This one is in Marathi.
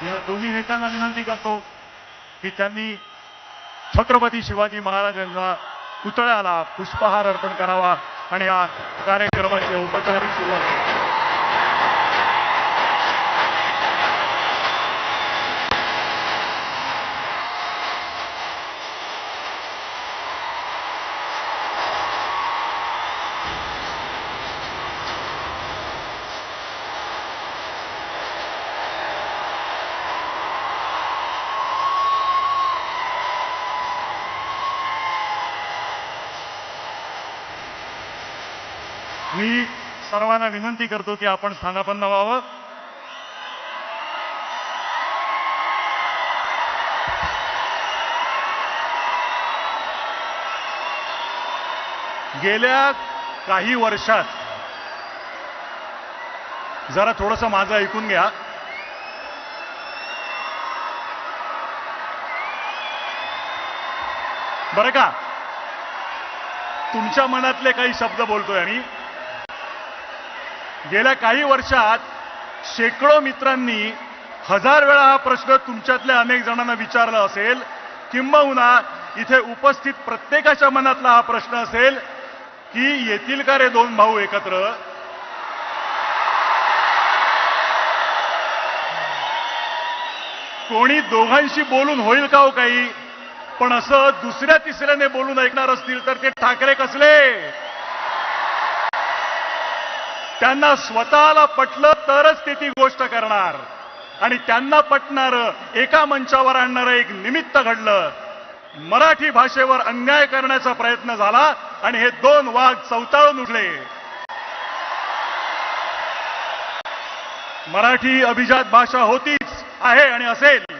या दोन्ही नेत्यांना विनंती करतो की त्यांनी छत्रपती शिवाजी महाराजांचा पुतळ्याला पुष्पहार अर्पण करावा आणि या कार्यक्रमाची औपचारिक सुरुवात मी सर्वांना विनंती करतो की आपण स्थानापन्न व्हावं गेल्या काही वर्षात जरा थोडस माझं ऐकून घ्या. बरं का? तुमच्या मनातले काही शब्द बोलतोय आम्ही. गेल्या काही वर्षात शेकडो मित्रांनी हजार वेळा हा प्रश्न तुमच्यातल्या अनेक जणांना विचारला असेल. किंबहुना इथे उपस्थित प्रत्येकाच्या मनातला हा प्रश्न असेल की येतील का रे दोन भाऊ एकत्र? कोणी दोघांशी बोलून होईल का हो काही? पण असं दुसऱ्या तिसऱ्याने बोलून ऐकणार असतील तर ते ठाकरे कसले? त्यांना स्वतःला पटलं तरच ते ती गोष्ट करणार. आणि त्यांना पटणार एका मंचावर आणणारं एक निमित्त घडलं. मराठी भाषेवर अन्याय करण्याचा प्रयत्न झाला आणि हे दोन वाघ चवताळून उठले. मराठी अभिजात भाषा होतीच आहे आणि असेल.